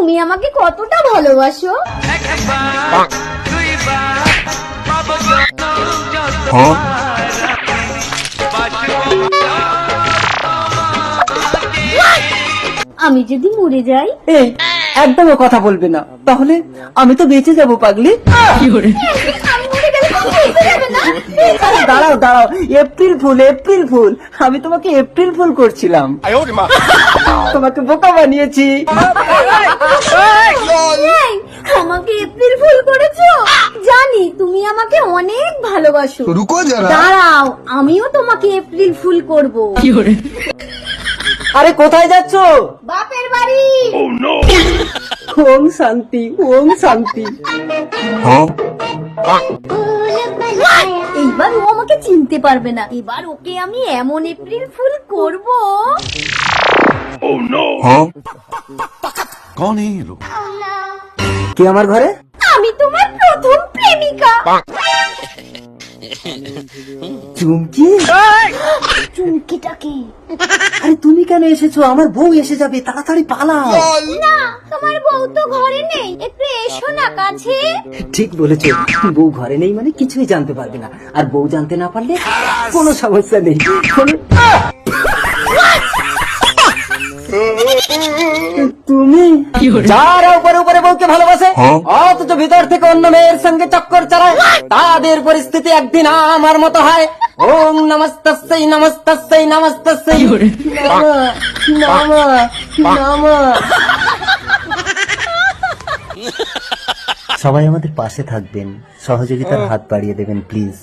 তুমি আমাকে কতটা ভালোবাসো? আমি যদি মরে যাই? এই একদমও কথা বলবে না। তাহলে আমি তো বেঁচে যাব পাগলি। আমি মরে গেলে তুমি বেঁচে যাবে না আরে দাঁড়াও এপ্রিল ফুল এপ্রিল ফুল আমি তোমাকে এপ্রিল ফুল করছিলাম তোমাকে বোকা বানিয়েছি আমাকে এপ্রিল ফুল করেছ জানি তুমি আমাকে অনেক ভালোবাসো রুকো দাঁড়াও আমিও তোমাকে এপ্রিল ফুল করব আরে কোথায় যাচ্ছ বাপের বাড়ি ওম শান্তি ওম শান্তি হ্যাঁ এবার ও আমাকে চিনতে পারবে না। এবার ওকে আমি এমন এপ্রিল ফুল করব। ও নো কোন এলো কে আমার ঘরে? আমি তোমার প্রথম প্রেমিকা। চুমকি? চুমকিটা কি? আরে তুমি কেন এসেছ? আমার বউ এসে যাবে তাড়াতাড়ি পালাও। না তোমার বউ তো ঘরে নেই। একটু এসো না কাছে। ঠিক বলেছ। বউ ঘরে নেই মানে কিছুই জানতে পারবে না। আর বউ জানতে না পারলে কোনো সমস্যা নেই। তুমি যারা উপরে উপরে বউকে ভালোবাসে অথচ ভিতর থেকে অন্য মেয়ের সঙ্গে চক্কর চালায় তাদের পরিস্থিতি একদিন আমার মতো হয়। ওম নমস্তস্যই নমস্তস্যই নমস্তস্যই। নমঃ নমঃ নমঃ। সবাই আমাদের পাশে থাকবেন। সহযোগিতার হাত বাড়িয়ে দেবেন প্লিজ।